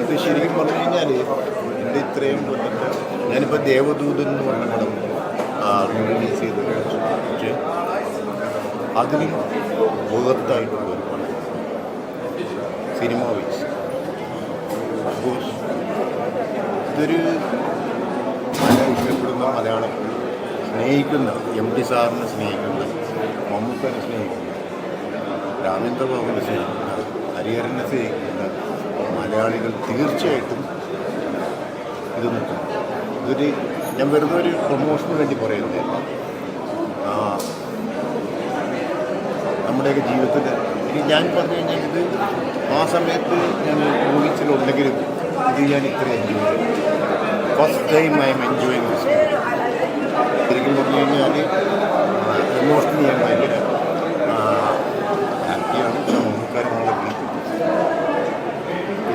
ഇത് ശരിക്കും പറഞ്ഞു കഴിഞ്ഞാൽ എന്റെ ഇത്രയും വന്നിട്ട് ഞാനിപ്പോൾ ദേവദൂതൻ എന്ന് പറഞ്ഞ റിലീസ് ചെയ്ത് പക്ഷേ അതിലും ബൃഹത്തായിട്ടുള്ള ഒരു പടം. സിനിമ വെച്ച് ഇതൊരു ഇഷ്ടപ്പെടുന്ന മലയാളം സ്നേഹിക്കുന്ന എം ടി സാറിനെ സ്നേഹിക്കുന്ന മമ്മൂക്കനെ സ്നേഹിക്കുന്ന രാമേന്ദ്രബാബുവിനെ സ്നേഹിക്കുന്ന ഹരിഹരനെ സ്നേഹിക്കുന്ന മലയാളികൾ തീർച്ചയായിട്ടും ഇത് നോക്കും. ഇതൊരു ഞാൻ വെറുതെ ഒരു പ്രൊമോഷന് വേണ്ടി പറയുന്നില്ല. നമ്മുടെയൊക്കെ ജീവിതത്തിൽ ഇനി ഞാൻ പറഞ്ഞു കഴിഞ്ഞാൽ ഇത് ആ സമയത്ത് ഞാൻ ഊഹിച്ചിലുണ്ടെങ്കിലും ഇത് ഞാൻ ഇത്ര എൻജോയ് ചെയ്തു. First time I am enjoying ശരിക്കും പറഞ്ഞു കഴിഞ്ഞാൽ ഇമോഷണലി ഞാൻ ഭയങ്കര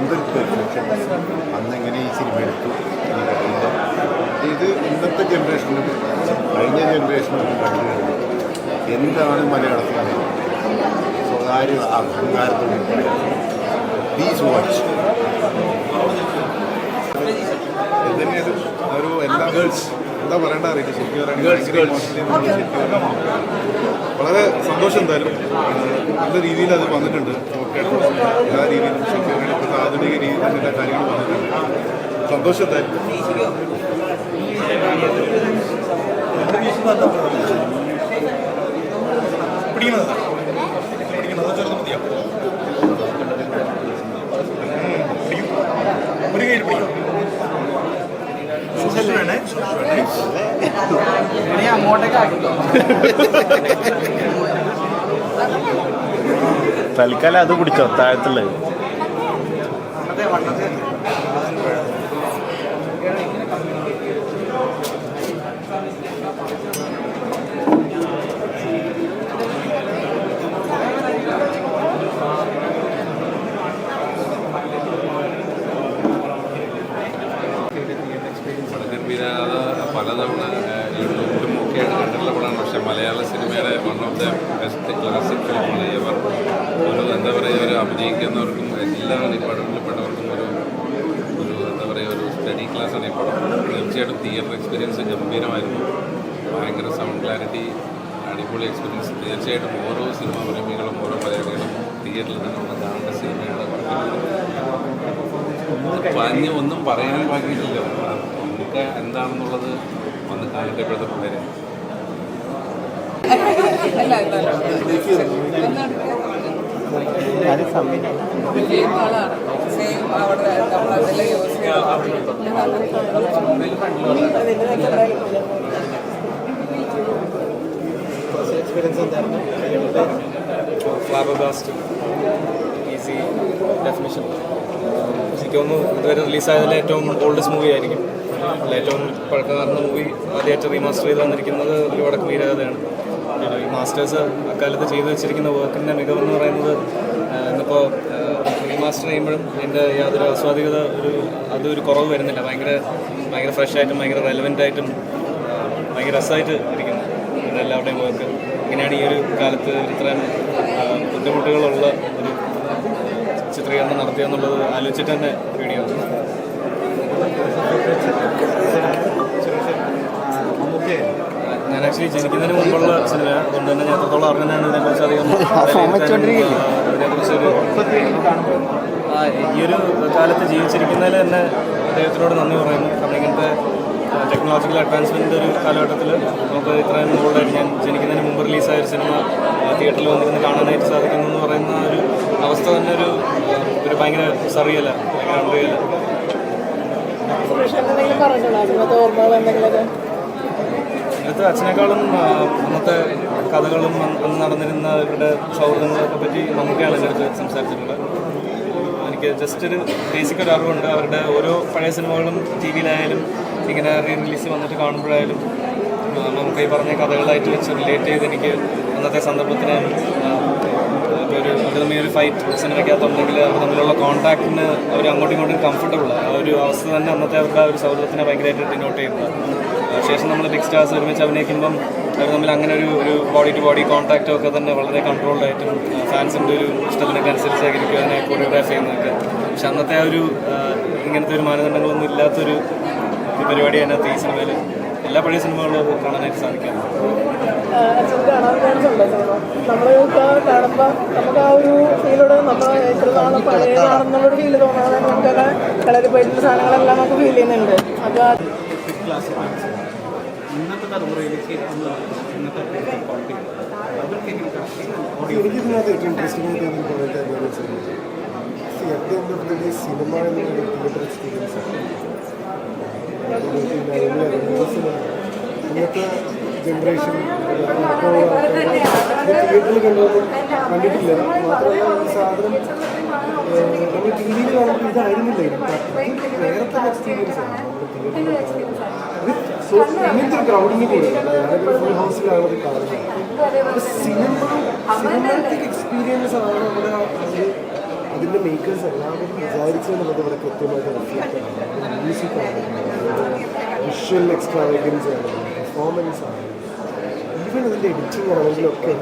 എന്തൊരു പെർഫെക്ഷൻ അന്നെങ്ങനെ ഈ സിനിമ എടുത്തു ഇത് ഇന്നത്തെ ജനറേഷനും കഴിഞ്ഞ ജനറേഷനും കണ്ടുകഴിഞ്ഞു എന്താണ് മലയാളത്തിൽ സ്വകാര്യ അഹങ്കാരത്തോടെ പ്ലീസ് വാച്ച് എന്തെങ്കിലും ഒരു എല്ലാ ഗേൾസ് എന്താ പറയണ്ട അറിയില്ല. ശരിക്കും പറയുകയാണെങ്കിൽ വളരെ സന്തോഷം എന്തായാലും. നല്ല രീതിയിൽ അത് വന്നിട്ടുണ്ട്. ഓക്കെ എല്ലാ രീതിയിലും ശരിക്കും ഇപ്പോഴത്തെ ആധുനിക രീതിയിൽ തന്നെ എല്ലാ കാര്യങ്ങളും വന്നിട്ടുണ്ട്. സന്തോഷം എന്തായാലും. പിടിക്കുന്നത്. വേണേ. തൽക്കാലം അത് പിടിച്ചോ താഴത്തുള്ളത് ഗംഭീരാത പലതവണ യൂട്യൂബിലും ഒക്കെയായിട്ട് കണ്ടിട്ടുള്ള പടമാണ് പക്ഷേ മലയാള സിനിമയുടെ one of the best classic ഫിലിമാണ് ഇവർ ഒരു എന്താ പറയുക ഒരു അഭിനയിക്കുന്നവർക്കും എല്ലാ ഡിപ്പാർട്ട്മെന്റിൽപ്പെട്ടവർക്കും ഒരു ഒരു എന്താ പറയുക ഒരു സ്റ്റഡി ക്ലാസ്സാണ് ഈ പടം. തീർച്ചയായിട്ടും തിയേറ്റർ എക്സ്പീരിയൻസ് ഗംഭീരമായിരുന്നു. ഭയങ്കര സൗണ്ട് ക്ലാരിറ്റി അടിപൊളി എക്സ്പീരിയൻസ് തീർച്ചയായിട്ടും ഓരോ സിനിമ പ്രേമികളും ഓരോ മലയാളികളും തിയേറ്ററിൽ തന്നെ ഒന്ന് കാണേണ്ട സിനിമയാണ് പറഞ്ഞ് ഒന്നും പറയാൻ ബാക്കിയില്ല നമുക്ക് എന്താണെന്നുള്ളത് വന്ന് കാണട്ടെ ഇപ്പോഴത്തെ പിള്ളേരെ. അല്ല അല്ല. തോന്നുന്നു ഇതുവരെ റിലീസായതിലെ ഏറ്റവും ഓൾഡസ്റ്റ് മൂവി ആയിരിക്കും അല്ല ഏറ്റവും പഴക്കമാർന്ന മൂവി ആദ്യമായിട്ട് റീമാസ്റ്റർ ചെയ്ത് വന്നിരിക്കുന്നത് ഒരു വടക്ക് വീരകഥയാണ് മാസ്റ്റേഴ്സ് അക്കാലത്ത് ചെയ്തു വെച്ചിരിക്കുന്ന വർക്കിന്റെ മികവെന്ന് പറയുന്നത് ഇന്നിപ്പോൾ റീമാസ്റ്റർ ചെയ്യുമ്പോഴും എന്റെ യാതൊരു ആസ്വാദികത ഒരു അതൊരു കുറവ് വരുന്നില്ല. ഭയങ്കര ഭയങ്കര ഫ്രഷ് ആയിട്ടും ഭയങ്കര റെലവെന്റ് ആയിട്ടും ഭയങ്കര രസമായിട്ട് ഇരിക്കുന്നു. ഇവിടെ എല്ലാവരുടെയും വർക്ക് ഇങ്ങനെയാണ് ഈ ഒരു കാലത്ത് ഇത്രയും ബുദ്ധിമുട്ടുകളുള്ള ഒരു ചിത്രീകരണം നടത്തുക എന്നുള്ളത് ആലോചിച്ചിട്ട് തന്നെ പേടിയാണ് ഞാൻ ആക്ച്വലി ജനിക്കുന്നതിന് മുമ്പുള്ള സിനിമ അതുകൊണ്ട് തന്നെ ഞാൻ എത്രത്തോളം അറിഞ്ഞാണ് ഇതിനെക്കുറിച്ച് അധികം ഇതിനെക്കുറിച്ച് ഒരു ആ, ഈ ഒരു കാലത്ത് ജീവിച്ചിരിക്കുന്നതിൽ തന്നെ അദ്ദേഹത്തിനോട് നന്ദി പറയുന്നു. കാരണം ഇങ്ങനത്തെ ടെക്നോളജിക്കൽ അഡ്വാൻസ്മെന്റ് ഒരു കാലഘട്ടത്തിൽ നമുക്ക് ഇത്രയും ഓൾഡായിട്ട് ഞാൻ ജനിക്കുന്നതിന് മുമ്പ് റിലീസായ ഒരു സിനിമ തിയേറ്ററിൽ വന്നിരുന്ന് കാണാനായിട്ട് സാധിക്കുന്നു എന്ന് പറയുന്ന ഒരു അവസ്ഥ തന്നെ ഒരു ഒരു ഭയങ്കര സറിയല്ല ഭയങ്കര അൺറിയല്ല ഇതിനകത്ത് അച്ഛനേക്കാളും അന്നത്തെ കഥകളും അന്ന് നടന്നിരുന്ന ഇവരുടെ സൗഹൃദങ്ങളൊക്കെ പറ്റി നമുക്കാണ് എന്റെ അടുത്ത് സംസാരിച്ചിട്ടുള്ളത്. എനിക്ക് ജസ്റ്റ് ഒരു ബേസിക് ഒരു അറിവുണ്ട്. അവരുടെ ഓരോ പഴയ സിനിമകളും ടി വിയിലായാലും ഇങ്ങനെ റീ റിലീസ് വന്നിട്ട് കാണുമ്പോഴായാലും നമുക്ക് ഈ പറഞ്ഞ കഥകളായിട്ട് വെച്ച് റിലേറ്റ് ചെയ്ത് എനിക്ക് അന്നത്തെ സന്ദർഭത്തിന് ഒരു അവർ ഒരു ഫൈറ്റ് സിനിമയ്ക്കകത്തുണ്ടെങ്കിൽ അവർ തമ്മിലുള്ള കോൺടാക്റ്റിന് അവർ അങ്ങോട്ടും ഇങ്ങോട്ടും കംഫർട്ടബിൾ ആ ഒരു അവസ്ഥ തന്നെ അന്നത്തെ അവരുടെ ഒരു സൗഹൃദത്തിനെ ഭയങ്കരമായിട്ട് ഡിനോട്ട് ചെയ്യുന്നത്. ശേഷം നമ്മൾ ബിഗ് സ്റ്റാർസ് ഒരുമിച്ച് അഭിനയിക്കുമ്പം അവർ തമ്മിൽ അങ്ങനെ ഒരു ഒരു ബോഡി ടു ബോഡി കോൺടാക്റ്റും ഒക്കെ തന്നെ വളരെ കൺട്രോൾഡ് ആയിട്ടും ഫാൻസിന്റെ ഒരു ഇഷ്ടത്തിനൊക്കെ അനുസരിച്ചായിരിക്കും അതിനെ കൊറിയോഗ്രാഫ് ചെയ്യുന്നതൊക്കെ പക്ഷെ അന്നത്തെ ആ ഒരു ഇങ്ങനത്തെ ഒരു മാനദണ്ഡങ്ങളൊന്നും ഇല്ലാത്തൊരു ഒരു പരിപാടി അതിനകത്ത് ഈ സിനിമയിൽ എല്ലാ പഴയ സിനിമകളും അത് കാണാനായിട്ട് സാധിക്കും നമുക്ക് ആ സാധനങ്ങളെല്ലാം നമുക്ക് ഫീൽ ചെയ്യുന്നുണ്ട് അപ്പോൾ തലമുറയിലേക്ക് അവർക്ക് എക്സ്പീരിയൻസ് ആണ്. ജനറേഷൻ ഇതായിരുന്നില്ല ഇത് എക്സ്പീരിയൻസ് ആണ്. സോ ഇങ്ങനത്തെ ഒരു ക്രൗഡിങ് ഫുൾ ഹൗസിലാണ് കാണുന്നത് സിനിമ സിനിമാറ്റിക് എക്സ്പീരിയൻസ് ആണ്. നമ്മുടെ അതിന്റെ മേക്കേഴ്സ് എല്ലാവരും വിചാരിച്ചത് ഇവിടെ കൃത്യമായിട്ട് വിഷ്വൽ എക്സ്ട്രാവഗൻസ് ആണ് പെർഫോമൻസ് ആണ് ഈവൻ അതിന്റെ എഡിറ്റിംഗ് ആണെങ്കിലൊക്കെ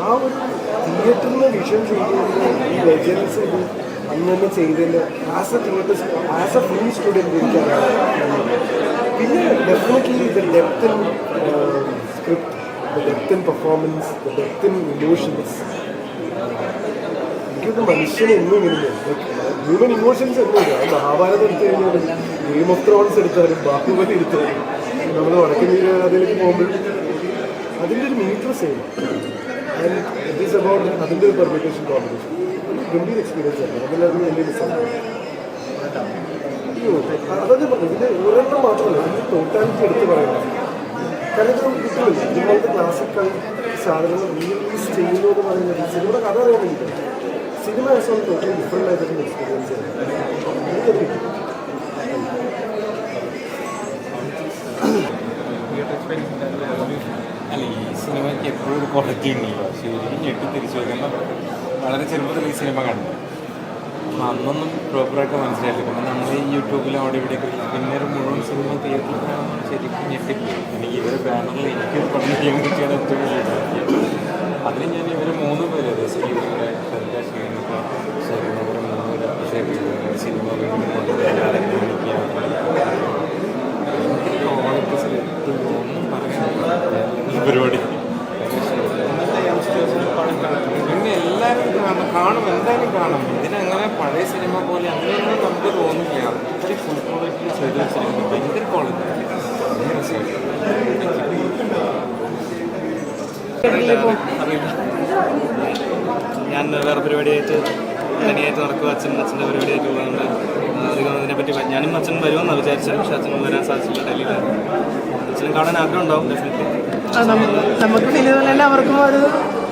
ആ ഒരു തിയേറ്ററിൽ ഇത് അന്ന് തന്നെ ചെയ്തതിൽ as a theatre as a film student എനിക്കറിയാം പിന്നെ definitely the depth in script the depth in performance the depth in emotions എനിക്കൊക്കെ മനുഷ്യനെ എന്നും ഇങ്ങനെയാണ് ഹ്യൂമൻ ഇമോഷൻസ് എന്നും ഇല്ല. മഹാഭാരതം എടുത്തു കഴിഞ്ഞാലും ഗെയിം ഓഫ് ത്രോൺസ് എടുത്താലും ബാഹുബലി എടുത്താലും നമ്മൾ വടക്കൻ അതിലേക്ക് പോകുമ്പോൾ അതിന്റെ ഒരു meter same and it is about അതിന്റെ ഒരു പെർമിറ്റേഷൻ കോമ്പിനേഷൻ ഗംഭീർ എക്സ്പീരിയൻസ് ആണ് അതിലൊരു വലിയ മിസ്സാണ് അയ്യോ അതൊക്കെ പറഞ്ഞു ഇതിന്റെ ഒരെണ്ണം മാത്രമല്ല ഇതിന്റെ ടോട്ടാലിറ്റി എടുത്ത് പറയുന്നത് കാരണം ഇത് കിട്ടുന്നില്ല. ഇതുപോലത്തെ ക്ലാസിക്കൽ സാധനങ്ങൾ റീലീസ് ചെയ്യുന്നു എന്ന് പറയുന്നത് സിനിമയുടെ കഥ അറിയാൻ സിനിമ ആസ് ഓൺ ടോട്ടലി ഡിഫറെന്റ് ആയിട്ടൊരു എക്സ്പീരിയൻസ് ആണ്. എനിക്കത് കിട്ടും. അല്ല ഈ സിനിമയ്ക്ക് എപ്പോഴും ഒരു ക്വാളിറ്റി ഉണ്ടല്ലോ ശരിക്കും ഞെട്ടി തിരിച്ചു നോക്കുമ്പോൾ വളരെ ചെറുപ്പത്തിൽ ഈ സിനിമ കണ്ടു. അന്നൊന്നും പ്രോപ്പറായിട്ട് മനസ്സിലായില്ല. പിന്നെ നമ്മൾ ഈ യൂട്യൂബിലും അവിടെ ഇവിടെ പിന്നെ ഒരു മുഴുവൻ സിനിമ തിയേറ്ററിൽ കാണുമ്പോൾ ശരിക്കും ഞെട്ടിപ്പോയി. എനിക്ക് ഇവരെ ബാനറിൽ എനിക്ക് പണി ചെയ്യാൻ പറ്റിയാണ് ഏറ്റവും വലിയ അതിന് ഞാൻ ഇവർ മൂന്ന് പേര് രസി ഇവരുടെ ഷീനൊക്കെ ശരി ഇവർ മൂന്ന് പേര് അഭിഷേക് സിനിമ എനിക്ക് ക്വാളിറ്റീസിൽ എത്തുമ്പോൾ ഒന്നും ഈ പരിപാടി. പിന്നെ എല്ലാവരും കാണും. കാണും. എന്തായാലും കാണും. ഇതിനങ്ങനെ പഴയ സിനിമ പോലെ അങ്ങനെയൊന്നും നമുക്ക് തോന്നില്ല. ഒത്തിരി ഫുൾ ക്വാളിറ്റി ചെയ്ത് വെച്ചിരിക്കുന്നു ഭയങ്കര ക്വാളിറ്റി ഞാൻ വേറെ പരിപാടിയായിട്ട് തനിയായിട്ട് നടക്കുക അച്ഛൻ അച്ഛന്റെ പരിപാടിയായിട്ട് പോകുന്നുണ്ട് അധികം അതിനെ പറ്റി ഞാനും അച്ഛൻ വരുമെന്ന് വിചാരിച്ചത്. പക്ഷേ അച്ഛനും വരാൻ സാധിച്ചില്ല ഡൽഹിയിൽ അച്ഛനും കാണാൻ ആഗ്രഹം ഉണ്ടാവും ഡെഫിനറ്റ്ലി നമുക്ക് ഫീൽ തന്നെ അവർക്കും ഒരു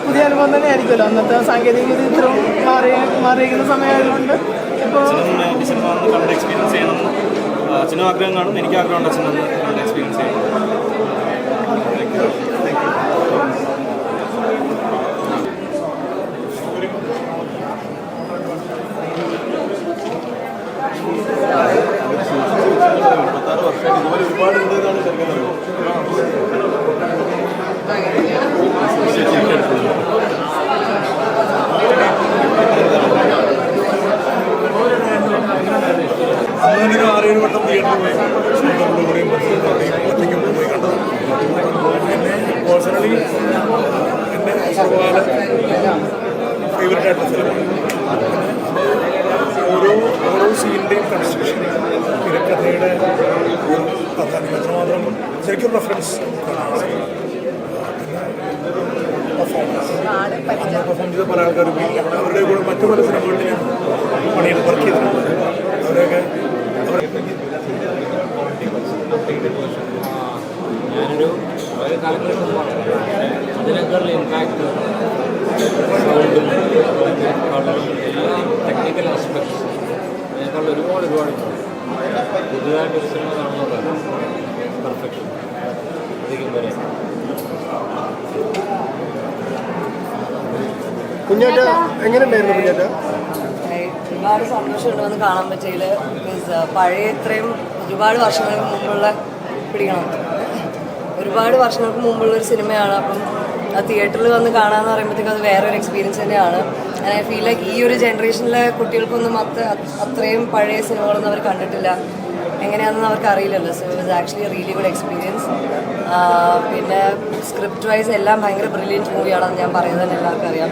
പുതിയ അനുഭവം തന്നെ ആയിരിക്കുമല്ലോ അന്നത്തെ സാങ്കേതിക വിദ്യ ഇത്രയും മാറി മാറിയിരിക്കുന്ന സമയമായതുകൊണ്ട് ഇപ്പോൾ എക്സ്പീരിയൻസ് ചെയ്യണം. അച്ഛനും ആഗ്രഹം കാണും. എനിക്ക് ആഗ്രഹമുണ്ട് അച്ഛൻ ഒന്ന് കണ്ട് എക്സ്പീരിയൻസ് ചെയ്യണം. താങ്ക് യു മുപ്പത്താറ് വർഷമായിട്ട് ഇതുപോലെ ഒരുപാട് ഉണ്ട് എന്നാണ് ശരിക്കും അന്നൊരു ആറേഴ് വട്ടം തിയേറ്ററിൽ പോയി സ്വന്തം കൂടെയും ഒറ്റയ്ക്കും പോയി കണ്ടത് എന്നെ പേഴ്സണലി എന്റെ സർവകാല ഫേവറേറ്റ് ആയിട്ടുള്ള ഫിലിമാണ് ഓരോ ഓരോ സീനിന്റെയും കൺസ്ട്രക്ഷൻ തിരക്കഥയുടെ പ്രാധാന്യം എത്രമാത്രം ശരിക്കും റെഫറൻസ് പെർഫോമൻസ് പെർഫോം ചെയ്ത പല ആൾക്കാരും അവരുടെ കൂടെ മറ്റു പല സിനിമകളിൽ ഞാൻ പണിയിൽ വർക്ക് ചെയ്തിട്ടുണ്ട്. അവരെയൊക്കെ ഞാനൊരു ഒരു കാലഘട്ടം അതിനേക്കാളും ഇമ്പാക്ട് സൗണ്ടും കളറും എല്ലാ ടെക്നിക്കൽ ആസ്പെക്ട്സ് അതിനേക്കാൾ ഒരുപാട് ഒരുപാട് പുതുതായിട്ട് ഒരു സിനിമ കാണുന്നതാണ് പെർഫെക്ഷൻ അധികം വരെ കുഞ്ഞാറ്റ എങ്ങനെയുണ്ടായിരുന്നു കുഞ്ഞാറ്റ ഒരുപാട് സന്തോഷമുണ്ട് വന്ന് കാണാൻ പറ്റിയില്ല പഴയ ഇത്രയും ഒരുപാട് വർഷങ്ങൾക്ക് മുമ്പുള്ള പിടിക്കണം. ഒരുപാട് വർഷങ്ങൾക്ക് മുമ്പുള്ള ഒരു സിനിമയാണ്. അപ്പം ആ തിയേറ്ററിൽ വന്ന് കാണാന്ന് പറയുമ്പോഴത്തേക്കും അത് വേറൊരു എക്സ്പീരിയൻസ് തന്നെയാണ്. ഐ ഫീൽ ലൈക്ക് ഈ ഒരു ജനറേഷനിലെ കുട്ടികൾക്കൊന്നും അത്ര അത്രയും പഴയ സിനിമകളൊന്നും അവർ കണ്ടിട്ടില്ല. എങ്ങനെയാണെന്ന് അവർക്ക് അറിയില്ലല്ലോ so it actually really good experience പിന്നെ സ്ക്രിപ്റ്റ് വൈസ് എല്ലാം ഭയങ്കര ബ്രില്യന്റ് മൂവിയാണെന്ന് ഞാൻ പറയുന്നത് തന്നെ എല്ലാവർക്കും അറിയാം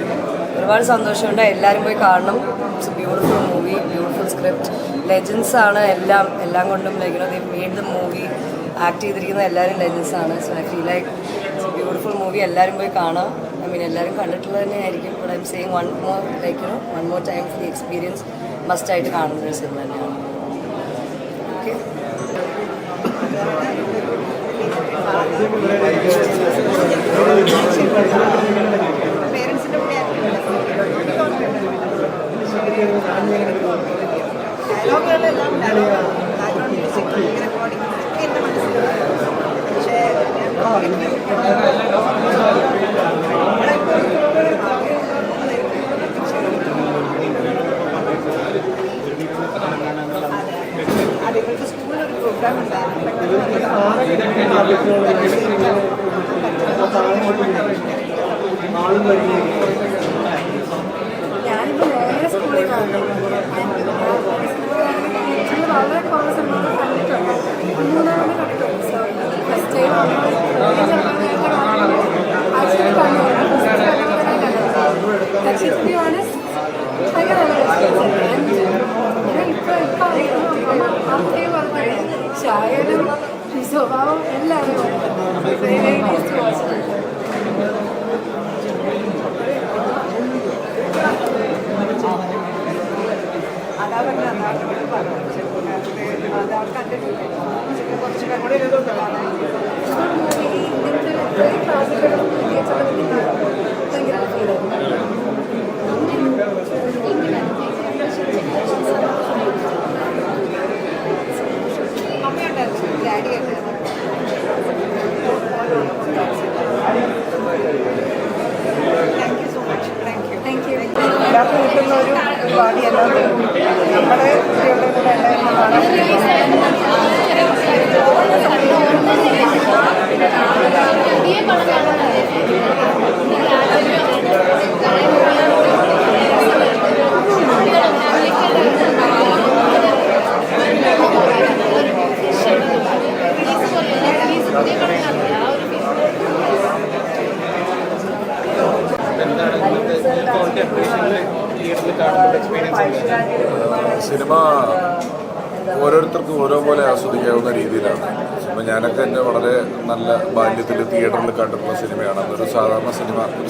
ഒരുപാട് സന്തോഷമുണ്ട്. എല്ലാവരും പോയി കാണണം. It's beautiful movie beautiful script legends ആണ് എല്ലാം എല്ലാം കൊണ്ടും like they made the movie act ചെയ്തിരിക്കുന്ന എല്ലാവരും ആണ് so I feel like beautiful movie എല്ലാവരും പോയി കാണാം. ഐ മീൻ എല്ലാവരും കണ്ടിട്ടുള്ളത് തന്നെ ആയിരിക്കും but I am saying one more like you one more time for the experience മസ്റ്റായിട്ട് കാണുന്ന ഒരു സിനിമ തന്നെയാണ്. ഓക്കെ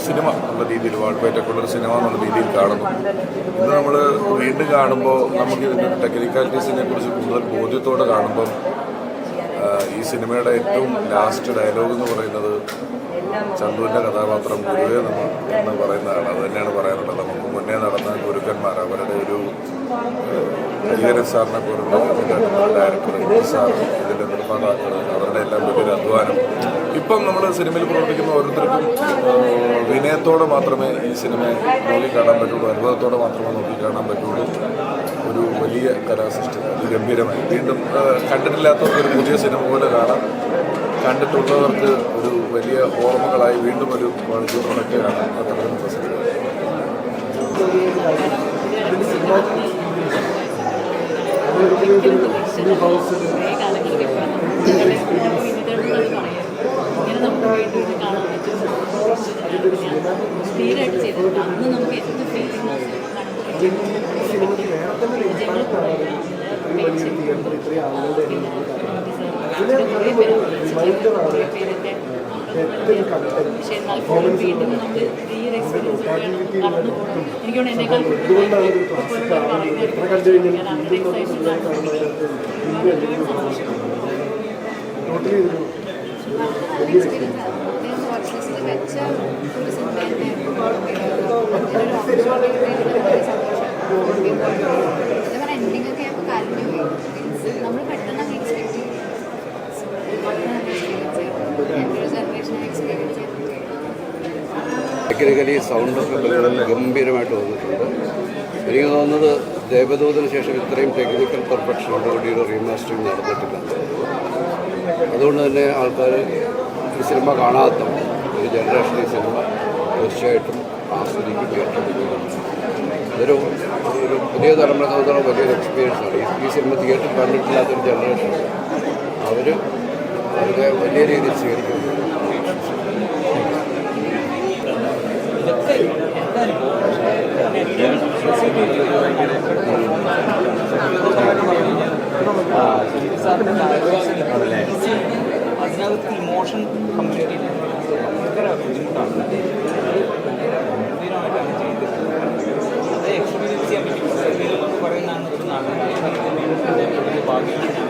സിനിമ എന്നുള്ള രീതിയിൽ വാൾപേറ്റക്കുള്ളൊരു സിനിമ എന്നുള്ള രീതിയിൽ കാണുന്നു. ഇന്ന് നമ്മൾ വീണ്ടും കാണുമ്പോൾ നമുക്ക് ഇതിന്റെ ടെക്നിക്കാലിറ്റീസിനെ കുറിച്ച് കൂടുതൽ ബോധ്യത്തോടെ കാണുമ്പം ഈ സിനിമയുടെ ഏറ്റവും ലാസ്റ്റ് ഡയലോഗ് എന്ന് പറയുന്നത് ചന്തുവിന്റെ കഥാപാത്രം ഗുരുവേ നമ്മൾ എന്ന് പറയുന്നതാണ്. അത് തന്നെയാണ് പറയാനുള്ളത്. നമുക്ക് മുന്നേ നടന്ന ഗുരുക്കന്മാർ അവരുടെ ഒരു ഹരിഹരൻ സാറിനെ പോലുള്ള ഡയറക്ടർ സാർ ഇതിന്റെ നിർമ്മാതാക്കൾ ഇപ്പം നമ്മൾ സിനിമയിൽ പ്രവർത്തിക്കുന്ന ഓരോരുത്തർക്കും വിനയത്തോടെ മാത്രമേ ഈ സിനിമയെ നോക്കിക്കാണാൻ പറ്റുള്ളൂ അനുഭവത്തോടെ മാത്രമേ നോക്കി കാണാൻ പറ്റുള്ളൂ ഒരു വലിയ കലാസൃഷ്ടി അതിഗംഭീരമായി വീണ്ടും കണ്ടിട്ടില്ലാത്തവർക്ക് ഒരു പുതിയ സിനിമ പോലെ കാണാം കണ്ടിട്ടുള്ളവർക്ക് ഒരു വലിയ ഓർമ്മകളായി വീണ്ടും ഒരു വളരെ പ്രൊഡക്റ്റാണ് അത്തരത്തിലുള്ള സിനിമ നമുക്ക് വീണ്ടും ഇത് കാണാൻ പറ്റും സ്ഥിരമായിട്ട് ചെയ്തിട്ടുണ്ട് അന്ന് നമുക്ക് എന്ത് ഫീലിംഗ് വീണ്ടും നമ്മൾ ഈ എന്നേക്കാൾ സിനിമ കാണുന്നതിനകത്ത് വീണ്ടും എന്തെങ്കിലും ടോട്ടലി ഒരു എക്സ്പീരിയൻസ് എൻഡിങ് ഒക്കെ നമ്മൾ ഒരു എക്സ്പീരിയൻസ് ഗംഭീരമായിട്ട് വന്നിട്ടുണ്ട്. എനിക്ക് തോന്നുന്നത് ദേവദൂതിന് ശേഷം ഇത്രയും ടെക്നിക്കൽ പെർഫെക്ഷനോടുകൂടി ഒരു റീമാസ്റ്ററിങ് നടന്നിട്ടില്ല. അതുകൊണ്ട് തന്നെ ആൾക്കാർ ഈ സിനിമ കാണാത്ത ഒരു ജനറേഷൻ ഈ സിനിമ തീർച്ചയായിട്ടും ആസ്വദിക്കും ഏറ്റെടുക്കും അതൊരു ഒരു പുതിയ തലമുറ സംബന്ധിച്ചിടത്തോളം വലിയൊരു എക്സ്പീരിയൻസ് ആണ്. ഈ- സിനിമ തിയേറ്ററിൽ കണ്ടിട്ടില്ലാത്തൊരു ജനറേഷൻ അവർ വളരെ വലിയ രീതിയിൽ സ്വീകരിക്കും. അതിനകത്ത് ഇമോഷൻ ചെയ്യുന്നത് ഭയങ്കര ബുദ്ധിമുട്ടാണ് ഗംഭീരമായിട്ടാണ് ചെയ്തിട്ടുള്ളത് അത് എക്സ്പീരിയൻസ് ചെയ്യാൻ പറ്റും പറയുന്നതാണ് ഒരു വലിയ ഭാഗ്യമാണ്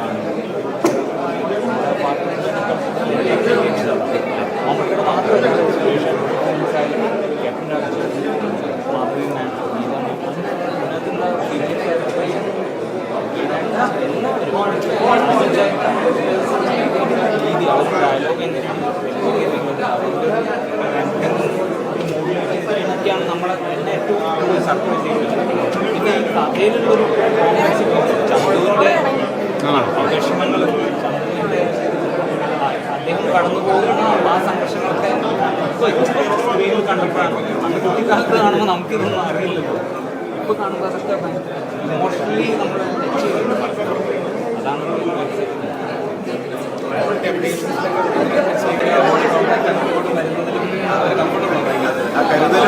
ആ സംഘർഷങ്ങളൊക്കെ സ്ക്രീനിൽ കണ്ടപ്പോഴാണ് അന്ന് കുട്ടിക്കാലത്ത് കാണുമ്പോൾ നമുക്കിതൊന്നും അറിയില്ലല്ലോ ഇപ്പൊ കാണുമ്പോൾ അതൊക്കെ ഇമോഷണലി നമ്മൾ അതാണ് വരുന്നതിൽ അവർ കംഫർട്ടബിൾ ആ കരുതൽ